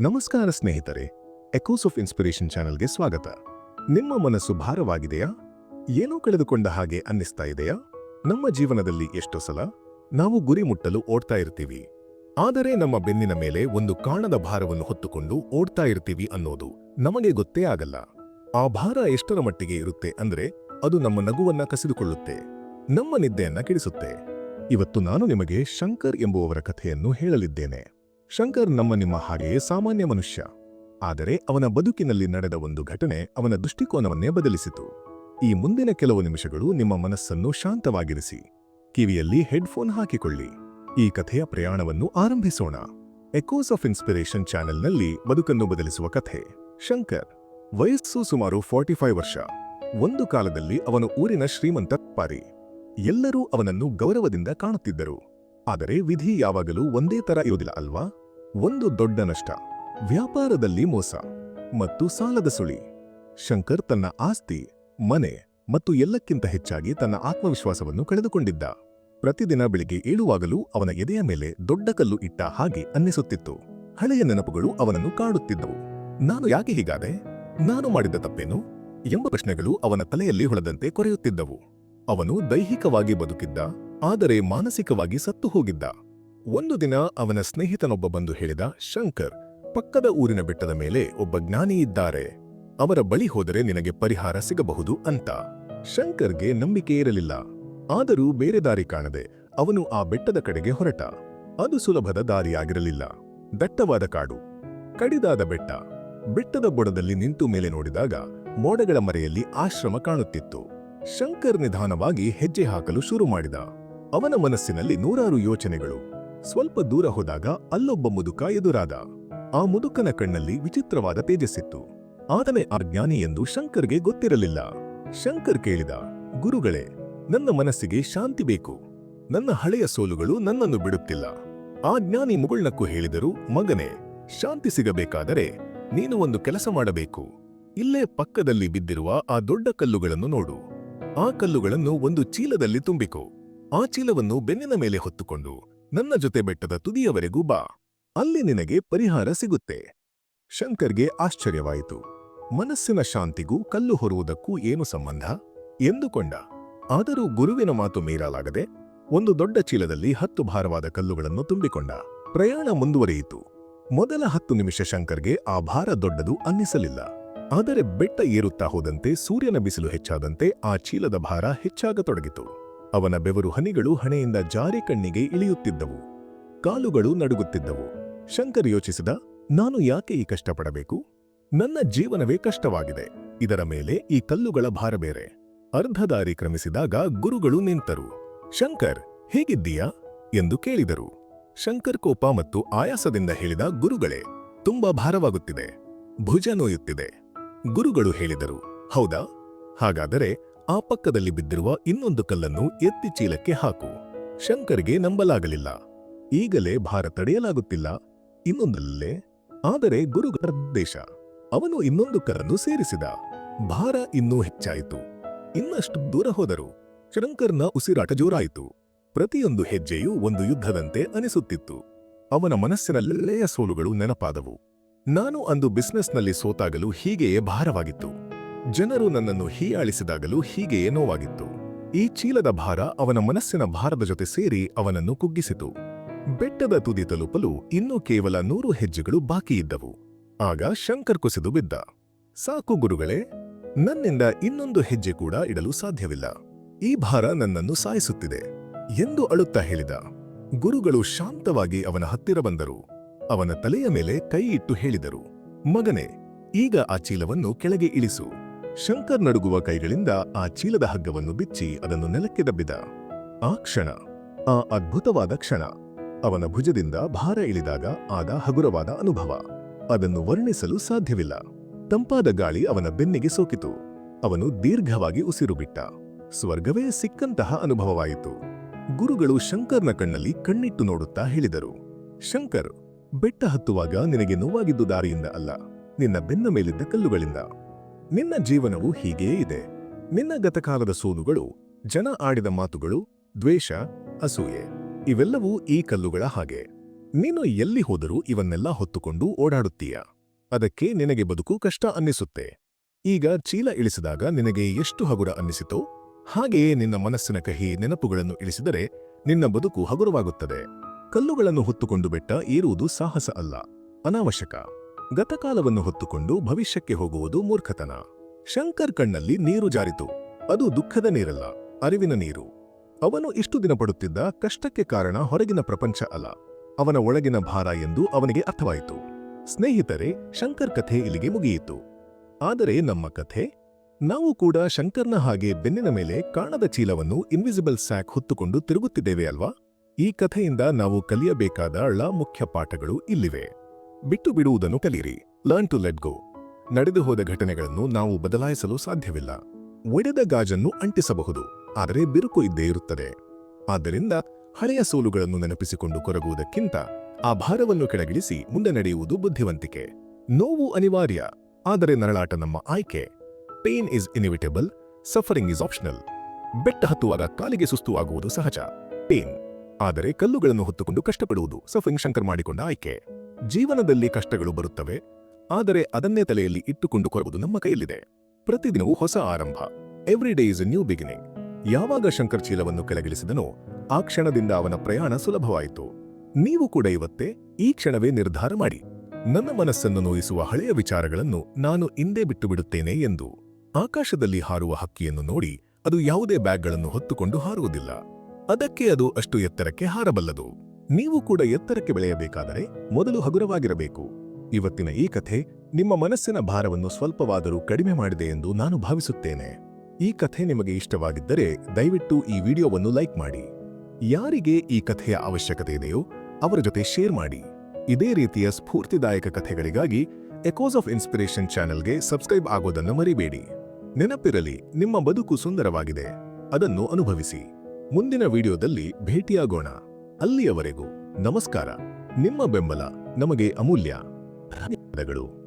ನಮಸ್ಕಾರ ಸ್ನೇಹಿತರೆ echoes of inspiration ಚಾನೆಲ್ಗೆ ಸ್ವಾಗತ. ನಿಮ್ಮ ಮನಸ್ಸು ಭಾರವಾಗಿದೆಯಾ? ಏನೋ ಕಳೆದುಕೊಂಡ ಹಾಗೆ ಅನ್ನಿಸ್ತಾ ಇದೆಯಾ? ನಮ್ಮ ಜೀವನದಲ್ಲಿ ಎಷ್ಟೋ ಸಲ ನಾವು ಗುರಿ ಮುಟ್ಟಲು ಓಡ್ತಾ ಇರ್ತೀವಿ. ಆದರೆ ನಮ್ಮ ಬೆನ್ನಿನ ಮೇಲೆ ಒಂದು ಕಾಣದ ಭಾರವನ್ನು ಹೊತ್ತುಕೊಂಡು ಓಡ್ತಾ ಇರ್ತೀವಿ ಅನ್ನೋದು ನಮಗೆ ಗೊತ್ತೇ ಆಗಲ್ಲ. ಆ ಭಾರ ಎಷ್ಟರ ಮಟ್ಟಿಗೆ ಇರುತ್ತೆ ಅಂದ್ರೆ ಅದು ನಮ್ಮ ನಗುವನ್ನ ಕಸಿದುಕೊಳ್ಳುತ್ತೆ, ನಮ್ಮ ನಿದ್ದೆಯನ್ನ ಕೆಡಿಸುತ್ತೆ. ಇವತ್ತು ನಾನು ನಿಮಗೆ ಶಂಕರ್ ಎಂಬುವವರ ಕಥೆಯನ್ನು ಹೇಳಲಿದ್ದೇನೆ. ಶಂಕರ್ ನಮ್ಮ ನಿಮ್ಮ ಹಾಗೆಯೇ ಸಾಮಾನ್ಯ ಮನುಷ್ಯ. ಆದರೆ ಅವನ ಬದುಕಿನಲ್ಲಿ ನಡೆದ ಒಂದು ಘಟನೆ ಅವನ ದೃಷ್ಟಿಕೋನವನ್ನೇ ಬದಲಿಸಿತು. ಈ ಮುಂದಿನ ಕೆಲವು ನಿಮಿಷಗಳು ನಿಮ್ಮ ಮನಸ್ಸನ್ನು ಶಾಂತವಾಗಿರಿಸಿ. ಕಿವಿಯಲ್ಲಿ ಹೆಡ್ಫೋನ್ ಹಾಕಿಕೊಳ್ಳಿ. ಈ ಕಥೆಯ ಪ್ರಯಾಣವನ್ನು ಆರಂಭಿಸೋಣ. ಎಕೋಸ್ ಆಫ್ ಇನ್ಸ್ಪಿರೇಷನ್ ಚಾನೆಲ್ನಲ್ಲಿ ಬದುಕನ್ನು ಬದಲಿಸುವ ಕಥೆ. ಶಂಕರ್, ವಯಸ್ಸು ಸುಮಾರು ಫಾರ್ಟಿ ಫೈವ್ ವರ್ಷ. ಒಂದು ಕಾಲದಲ್ಲಿ ಅವನು ಊರಿನ ಶ್ರೀಮಂತ ಪಾರಿ. ಎಲ್ಲರೂ ಅವನನ್ನು ಗೌರವದಿಂದ ಕಾಣುತ್ತಿದ್ದರು. ಆದರೆ ವಿಧಿ ಯಾವಾಗಲೂ ಒಂದೇ ತರ ಇರುವುದಿಲ್ಲ ಅಲ್ವಾ? ಒಂದು ದೊಡ್ಡ ನಷ್ಟ, ವ್ಯಾಪಾರದಲ್ಲಿ ಮೋಸ ಮತ್ತು ಸಾಲದ ಸುಳಿ. ಶಂಕರ್ ತನ್ನ ಆಸ್ತಿ, ಮನೆ ಮತ್ತು ಎಲ್ಲಕ್ಕಿಂತ ಹೆಚ್ಚಾಗಿ ತನ್ನ ಆತ್ಮವಿಶ್ವಾಸವನ್ನು ಕಳೆದುಕೊಂಡಿದ್ದ. ಪ್ರತಿದಿನ ಬೆಳಿಗ್ಗೆ ಏಳುವಾಗಲೂ ಅವನ ಎದೆಯ ಮೇಲೆ ದೊಡ್ಡ ಕಲ್ಲು ಇಟ್ಟ ಹಾಗೆ ಅನ್ನಿಸುತ್ತಿತ್ತು. ಹಳೆಯ ನೆನಪುಗಳು ಅವನನ್ನು ಕಾಡುತ್ತಿದ್ದವು. ನಾನು ಯಾಕೆ ಹೀಗಾದೆ? ನಾನು ಮಾಡಿದ ತಪ್ಪೇನು? ಎಂಬ ಪ್ರಶ್ನೆಗಳು ಅವನ ತಲೆಯಲ್ಲಿ ಹೊಳೆದಂತೆ ಕೊರೆಯುತ್ತಿದ್ದವು. ಅವನು ದೈಹಿಕವಾಗಿ ಬದುಕಿದ್ದ. ಆದರೆ ಮಾನಸಿಕವಾಗಿ ಸತ್ತು ಹೋಗಿದ್ದ. ಒಂದು ದಿನ ಅವನ ಸ್ನೇಹಿತನೊಬ್ಬ ಬಂದು ಹೇಳಿದ, ಶಂಕರ್, ಪಕ್ಕದ ಊರಿನ ಬೆಟ್ಟದ ಮೇಲೆ ಒಬ್ಬ ಜ್ಞಾನಿ ಇದ್ದಾರೆ. ಅವರ ಬಳಿ ಹೋದರೆ ನಿನಗೆ ಪರಿಹಾರ ಸಿಗಬಹುದು ಅಂತ. ಶಂಕರ್ಗೆ ನಂಬಿಕೆ ಇರಲಿಲ್ಲ. ಆದರೂ ಬೇರೆ ದಾರಿ ಕಾಣದೆ ಅವನು ಆ ಬೆಟ್ಟದ ಕಡೆಗೆ ಹೊರಟ. ಅದು ಸುಲಭದ ದಾರಿಯಾಗಿರಲಿಲ್ಲ. ದಟ್ಟವಾದ ಕಾಡು, ಕಡಿದಾದ ಬೆಟ್ಟ. ಬೆಟ್ಟದ ಬುಡದಲ್ಲಿ ನಿಂತು ಮೇಲೆ ನೋಡಿದಾಗ ಮೋಡಗಳ ಮರೆಯಲ್ಲಿ ಆಶ್ರಮ ಕಾಣುತ್ತಿತ್ತು. ಶಂಕರ್ ನಿಧಾನವಾಗಿ ಹೆಜ್ಜೆ ಹಾಕಲು ಶುರು ಮಾಡಿದ. ಅವನ ಮನಸ್ಸಿನಲ್ಲಿ ನೂರಾರು ಯೋಚನೆಗಳು. ಸ್ವಲ್ಪ ದೂರ ಹೋದಾಗ ಅಲ್ಲೊಬ್ಬ ಮುದುಕ ಎದುರಾದ. ಆ ಮುದುಕನ ಕಣ್ಣಲ್ಲಿ ವಿಚಿತ್ರವಾದ ತೇಜಸ್ಸಿತ್ತು. ಆತನೇ ಆ ಜ್ಞಾನಿ ಎಂದು ಶಂಕರ್ಗೆ ಗೊತ್ತಿರಲಿಲ್ಲ. ಶಂಕರ್ ಕೇಳಿದ, ಗುರುಗಳೇ, ನನ್ನ ಮನಸ್ಸಿಗೆ ಶಾಂತಿ ಬೇಕು. ನನ್ನ ಹಳೆಯ ಸೋಲುಗಳು ನನ್ನನ್ನು ಬಿಡುತ್ತಿಲ್ಲ. ಆ ಜ್ಞಾನಿ ಮುಗುಳ್ನಕ್ಕು ಹೇಳಿದರು, ಮಗನೇ, ಶಾಂತಿ ಸಿಗಬೇಕಾದರೆ ನೀನು ಒಂದು ಕೆಲಸ ಮಾಡಬೇಕು. ಇಲ್ಲೇ ಪಕ್ಕದಲ್ಲಿ ಬಿದ್ದಿರುವ ಆ ದೊಡ್ಡ ಕಲ್ಲುಗಳನ್ನು ನೋಡು. ಆ ಕಲ್ಲುಗಳನ್ನು ಒಂದು ಚೀಲದಲ್ಲಿ ತುಂಬಿಕೋ. ಆ ಚೀಲವನ್ನು ಬೆನ್ನಿನ ಮೇಲೆ ಹೊತ್ತುಕೊಂಡು ನನ್ನ ಜೊತೆ ಬೆಟ್ಟದ ತುದಿಯವರೆಗೂ ಬಾ. ಅಲ್ಲಿ ನಿನಗೆ ಪರಿಹಾರ ಸಿಗುತ್ತೆ. ಶಂಕರ್ಗೆ ಆಶ್ಚರ್ಯವಾಯಿತು. ಮನಸ್ಸಿನ ಶಾಂತಿಗೂ ಕಲ್ಲು ಹೊರುವುದಕ್ಕೂ ಏನು ಸಂಬಂಧ? ಎಂದುಕೊಂಡ. ಆದರೂ ಗುರುವಿನ ಮಾತು ಮೀರಲಾಗದೆ ಒಂದು ದೊಡ್ಡ ಚೀಲದಲ್ಲಿ ಹತ್ತು ಭಾರವಾದ ಕಲ್ಲುಗಳನ್ನು ತುಂಬಿಕೊಂಡ. ಪ್ರಯಾಣ ಮುಂದುವರಿಯಿತು. ಮೊದಲ ಹತ್ತು ನಿಮಿಷ ಶಂಕರ್ಗೆ ಆ ಭಾರ ದೊಡ್ಡದು ಅನ್ನಿಸಲಿಲ್ಲ. ಆದರೆ ಬೆಟ್ಟ ಏರುತ್ತಾ ಹೋದಂತೆ ಸೂರ್ಯನ ಬಿಸಿಲು ಹೆಚ್ಚಾದಂತೆ ಆ ಚೀಲದ ಭಾರ ಹೆಚ್ಚಾಗತೊಡಗಿತು. ಅವನ ಬೆವರು ಹನಿಗಳು ಹಣೆಯಿಂದ ಜಾರಿ ಕಣ್ಣಿಗೆ ಇಳಿಯುತ್ತಿದ್ದವು. ಕಾಲುಗಳು ನಡುಗುತ್ತಿದ್ದವು. ಶಂಕರ್ ಯೋಚಿಸಿದ, ನಾನು ಯಾಕೆ ಈ ಕಷ್ಟಪಡಬೇಕು? ನನ್ನ ಜೀವನವೇ ಕಷ್ಟವಾಗಿದೆ. ಇದರ ಮೇಲೆ ಈ ಕಲ್ಲುಗಳ ಭಾರ ಬೇರೆ. ಅರ್ಧದಾರಿ ಕ್ರಮಿಸಿದಾಗ ಗುರುಗಳು ನಿಂತರು. ಶಂಕರ್, ಹೇಗಿದ್ದೀಯಾ? ಎಂದು ಕೇಳಿದರು. ಶಂಕರ್ ಕೋಪ ಮತ್ತು ಆಯಾಸದಿಂದ ಹೇಳಿದ ಗುರುಗಳೇ, ತುಂಬಾ ಭಾರವಾಗುತ್ತಿದೆ. ಭುಜ ನೋಯುತ್ತಿದೆ. ಗುರುಗಳು ಹೇಳಿದರು, ಹೌದಾ? ಹಾಗಾದರೆ ಆ ಪಕ್ಕದಲ್ಲಿ ಬಿದ್ದಿರುವ ಇನ್ನೊಂದು ಕಲ್ಲನ್ನು ಎತ್ತಿ ಚೀಲಕ್ಕೆ ಹಾಕು. ಶಂಕರ್ಗೆ ನಂಬಲಾಗಲಿಲ್ಲ. ಈಗಲೇ ಭಾರ ತಡೆಯಲಾಗುತ್ತಿಲ್ಲ. ಇನ್ನೊಂದಲ್ಲೇ, ಆದರೆ ಗುರುಗಳ ದೇಶ, ಅವನು ಇನ್ನೊಂದು ಕಲ್ಲನ್ನು ಸೇರಿಸಿದ. ಭಾರ ಇನ್ನೂ ಹೆಚ್ಚಾಯಿತು. ಇನ್ನಷ್ಟು ದೂರ ಹೋದರು. ಶಂಕರ್ನ ಉಸಿರಾಟ ಜೋರಾಯಿತು. ಪ್ರತಿಯೊಂದು ಹೆಜ್ಜೆಯೂ ಒಂದು ಯುದ್ಧದಂತೆ ಅನಿಸುತ್ತಿತ್ತು. ಅವನ ಮನಸ್ಸಿನಲ್ಲೆಯ ಸೋಲುಗಳು ನೆನಪಾದವು. ನಾನು ಅಂದು ಬಿಸ್ನೆಸ್ನಲ್ಲಿ ಸೋತಾಗಲು ಹೀಗೆಯೇ ಭಾರವಾಗಿತ್ತು. ಜನರು ನನ್ನನ್ನು ಹೀಯಾಳಿಸಿದಾಗಲೂ ಹೀಗೆಯೇ ನೋವಾಗಿತ್ತು. ಈ ಚೀಲದ ಭಾರ ಅವನ ಮನಸ್ಸಿನ ಭಾರದ ಜೊತೆ ಸೇರಿ ಅವನನ್ನು ಕುಗ್ಗಿಸಿತು. ಬೆಟ್ಟದ ತುದಿ ತಲುಪಲು ಇನ್ನೂ ಕೇವಲ ನೂರು ಹೆಜ್ಜೆಗಳು ಬಾಕಿಯಿದ್ದವು ಆಗ ಶಂಕರ್ ಕುಸಿದು ಬಿದ್ದ. ಸಾಕು ಗುರುಗಳೇ, ನನ್ನಿಂದ ಇನ್ನೊಂದು ಹೆಜ್ಜೆ ಕೂಡ ಇಡಲು ಸಾಧ್ಯವಿಲ್ಲ. ಈ ಭಾರ ನನ್ನನ್ನು ಸಾಯಿಸುತ್ತಿದೆ ಎಂದು ಅಳುತ್ತಾ ಹೇಳಿದ. ಗುರುಗಳು ಶಾಂತವಾಗಿ ಅವನ ಹತ್ತಿರ ಬಂದರು. ಅವನ ತಲೆಯ ಮೇಲೆ ಕೈ ಇಟ್ಟು ಹೇಳಿದರು. ಮಗನೇ, ಈಗ ಆ ಚೀಲವನ್ನು ಕೆಳಗೆ ಇಳಿಸು. ಶಂಕರ್ ನಡುಗುವ ಕೈಗಳಿಂದ ಆ ಚೀಲದ ಹಗ್ಗವನ್ನು ಬಿಚ್ಚಿ ಅದನ್ನು ನೆಲಕ್ಕೆ ದಬ್ಬಿದ. ಆ ಕ್ಷಣ, ಆ ಅದ್ಭುತವಾದ ಕ್ಷಣ. ಅವನ ಭುಜದಿಂದ ಭಾರ ಇಳಿದಾಗ ಆದ ಹಗುರವಾದ ಅನುಭವ. ಅದನ್ನು ವರ್ಣಿಸಲು ಸಾಧ್ಯವಿಲ್ಲ. ತಂಪಾದ ಗಾಳಿ ಅವನ ಬೆನ್ನಿಗೆ ಸೋಕಿತು. ಅವನು ದೀರ್ಘವಾಗಿ ಉಸಿರು ಬಿಟ್ಟ ಸ್ವರ್ಗವೇ ಸಿಕ್ಕಂತಹ ಅನುಭವವಾಯಿತು. ಗುರುಗಳು ಶಂಕರ್ನ ಕಣ್ಣಲ್ಲಿ ಕಣ್ಣಿಟ್ಟು ನೋಡುತ್ತಾ ಹೇಳಿದರು. ಶಂಕರ್, ಬೆಟ್ಟ ಹತ್ತುವಾಗ ನಿನಗೆ ನೋವಾಗಿದ್ದು ದಾರಿಯಿಂದ ಅಲ್ಲ. ನಿನ್ನ ಬೆನ್ನ ಮೇಲಿದ್ದ ಕಲ್ಲುಗಳಿಂದ. ನಿನ್ನ ಜೀವನವು ಹೀಗೇ ಇದೆ. ನಿನ್ನ ಗತಕಾಲದ ಸೋಲುಗಳು, ಜನ ಆಡಿದ ಮಾತುಗಳು, ದ್ವೇಷ, ಅಸೂಯೆ, ಇವೆಲ್ಲವೂ ಈ ಕಲ್ಲುಗಳ ಹಾಗೆ. ನೀನು ಎಲ್ಲಿ ಹೋದರೂ ಇವನ್ನೆಲ್ಲ ಹೊತ್ತುಕೊಂಡು ಓಡಾಡುತ್ತೀಯ. ಅದಕ್ಕೆ ನಿನಗೆ ಬದುಕು ಕಷ್ಟ ಅನ್ನಿಸುತ್ತೆ. ಈಗ ಚೀಲ ಇಳಿಸಿದಾಗ ನಿನಗೆ ಎಷ್ಟು ಹಗುರ ಅನ್ನಿಸಿತೋ, ಹಾಗೆಯೇ ನಿನ್ನ ಮನಸ್ಸಿನ ಕಹಿ ನೆನಪುಗಳನ್ನು ಇಳಿಸಿದರೆ ನಿನ್ನ ಬದುಕು ಹಗುರವಾಗುತ್ತದೆ. ಕಲ್ಲುಗಳನ್ನು ಹೊತ್ತುಕೊಂಡು ಬೆಟ್ಟ ಏರುವುದು ಸಾಹಸ ಅಲ್ಲ, ಅನಾವಶ್ಯಕ. ಗತಕಾಲವನ್ನು ಹೊತ್ತುಕೊಂಡು ಭವಿಷ್ಯಕ್ಕೆ ಹೋಗುವುದು ಮೂರ್ಖತನ. ಶಂಕರ್ ಕಣ್ಣಲ್ಲಿ ನೀರು ಜಾರಿತು. ಅದು ದುಃಖದ ನೀರಲ್ಲ, ಅರಿವಿನ ನೀರು. ಅವನು ಇಷ್ಟು ದಿನ ಪಡುತ್ತಿದ್ದ ಕಷ್ಟಕ್ಕೆ ಕಾರಣ ಹೊರಗಿನ ಪ್ರಪಂಚ ಅಲ್ಲ. ಅವನ ಒಳಗಿನ ಭಾರ ಎಂದು ಅವನಿಗೆ ಅರ್ಥವಾಯಿತು. ಸ್ನೇಹಿತರೆ, ಶಂಕರ್ ಕಥೆ ಇಲ್ಲಿಗೆ ಮುಗಿಯಿತು. ಆದರೆ ನಮ್ಮ ಕಥೆ? ನಾವು ಕೂಡ ಶಂಕರ್ನ ಹಾಗೆ ಬೆನ್ನಿನ ಮೇಲೆ ಕಾಣದ ಚೀಲವನ್ನು ಇನ್ವಿಸಿಬಲ್ ಸ್ಯಾಕ್ ಹೊತ್ತುಕೊಂಡು ತಿರುಗುತ್ತಿದ್ದೇವೆ ಅಲ್ವಾ? ಈ ಕಥೆಯಿಂದ ನಾವು ಕಲಿಯಬೇಕಾದ ಅಳ ಮುಖ್ಯ ಪಾಠಗಳು ಇಲ್ಲಿವೆ. ಬಿಟ್ಟು ಬಿಡುವುದನ್ನು ಕಲಿಯಿರಿ. ಲರ್ನ್ ಟು ಲೆಟ್ ಗೋ ನಡೆದು ಹೋದ ಘಟನೆಗಳನ್ನು ನಾವು ಬದಲಾಯಿಸಲು ಸಾಧ್ಯವಿಲ್ಲ. ಒಡೆದ ಗಾಜನ್ನು ಅಂಟಿಸಬಹುದು. ಆದರೆ ಬಿರುಕು ಇದ್ದೇ ಇರುತ್ತದೆ. ಆದ್ದರಿಂದ ಹಳೆಯ ಸೋಲುಗಳನ್ನು ನೆನಪಿಸಿಕೊಂಡು ಕೊರಗುವುದಕ್ಕಿಂತ ಆ ಭಾರವನ್ನು ಕೆಳಗಿಳಿಸಿ ಮುಂದೆ ನಡೆಯುವುದು ಬುದ್ಧಿವಂತಿಕೆ. ನೋವು ಅನಿವಾರ್ಯ. ಆದರೆ ನರಳಾಟ ನಮ್ಮ ಆಯ್ಕೆ. Pain is inevitable suffering is optional ಬೆಟ್ಟ ಹತ್ತುವಾಗ ಕಾಲಿಗೆ ಸುಸ್ತು ಆಗುವುದು ಸಹಜ. ಪೇನ್ ಆದರೆ ಕಲ್ಲುಗಳನ್ನು ಹೊತ್ತುಕೊಂಡು ಕಷ್ಟಪಡುವುದು. ಸಫರಿಂಗ್ ಶಂಕರ್ ಮಾಡಿಕೊಂಡ ಆಯ್ಕೆ. ಜೀವನದಲ್ಲಿ ಕಷ್ಟಗಳು ಬರುತ್ತವೆ, ಆದರೆ ಅದನ್ನೇ ತಲೆಯಲ್ಲಿ ಇಟ್ಟುಕೊಂಡು ಕೊರುವುದು ನಮ್ಮ ಕೈಯಲ್ಲಿದೆ. ಪ್ರತಿದಿನವೂ ಹೊಸ ಆರಂಭ. Every day is a new beginning ಯಾವಾಗ ಶಂಕರ್ ಚೀಲವನ್ನು ಕೆಳಗಿಳಿಸಿದನೋ, ಆ ಕ್ಷಣದಿಂದ ಅವನ ಪ್ರಯಾಣ ಸುಲಭವಾಯಿತು. ನೀವು ಕೂಡ ಇವತ್ತೇ ಈ ಕ್ಷಣವೇ ನಿರ್ಧಾರ ಮಾಡಿ. ನನ್ನ ಮನಸ್ಸನ್ನು ನೋಯಿಸುವ ಹಳೆಯ ವಿಚಾರಗಳನ್ನು ನಾನು ಇಂದೇ ಬಿಟ್ಟು ಬಿಡುತ್ತೇನೆ ಎಂದು. ಆಕಾಶದಲ್ಲಿ ಹಾರುವ ಹಕ್ಕಿಯನ್ನು ನೋಡಿ, ಅದು ಯಾವುದೇ ಬ್ಯಾಗ್ಗಳನ್ನು ಹೊತ್ತುಕೊಂಡು ಹಾರುವುದಿಲ್ಲ. ಅದಕ್ಕೆ ಅದು ಅಷ್ಟು ಎತ್ತರಕ್ಕೆ ಹಾರಬಲ್ಲದು. ನೀವು ಕೂಡ ಎತ್ತರಕ್ಕೆ ಬೆಳೆಯಬೇಕಾದರೆ ಮೊದಲು ಹಗುರವಾಗಿರಬೇಕು. ಇವತ್ತಿನ ಈ ಕಥೆ ನಿಮ್ಮ ಮನಸ್ಸಿನ ಭಾರವನ್ನು ಸ್ವಲ್ಪವಾದರೂ ಕಡಿಮೆ ಮಾಡಿದೆ ಎಂದು ನಾನು ಭಾವಿಸುತ್ತೇನೆ. ಈ ಕಥೆ ನಿಮಗೆ ಇಷ್ಟವಾಗಿದ್ದರೆ ದಯವಿಟ್ಟು ಈ ವಿಡಿಯೋವನ್ನು ಲೈಕ್ ಮಾಡಿ. ಯಾರಿಗೆ ಈ ಕಥೆಯ ಅವಶ್ಯಕತೆ ಇದೆಯೋ ಅವರ ಜೊತೆ ಶೇರ್ ಮಾಡಿ. ಇದೇ ರೀತಿಯ ಸ್ಫೂರ್ತಿದಾಯಕ ಕಥೆಗಳಿಗಾಗಿ ಎಕೋಸ್ ಆಫ್ ಇನ್ಸ್ಪಿರೇಷನ್ ಚಾನೆಲ್ಗೆ ಸಬ್ಸ್ಕ್ರೈಬ್ ಆಗೋದನ್ನು ಮರಿಬೇಡಿ. ನೆನಪಿರಲಿ, ನಿಮ್ಮ ಬದುಕು ಸುಂದರವಾಗಿದೆ. ಅದನ್ನು ಅನುಭವಿಸಿ. ಮುಂದಿನ ವಿಡಿಯೋದಲ್ಲಿ ಭೇಟಿಯಾಗೋಣ. ಅಲ್ಲಿಯವರೆಗೂ ನಮಸ್ಕಾರ. ನಿಮ್ಮ ಬೆಂಬಲ ನಮಗೆ ಅಮೂಲ್ಯ. ಧನ್ಯವಾದಗಳು.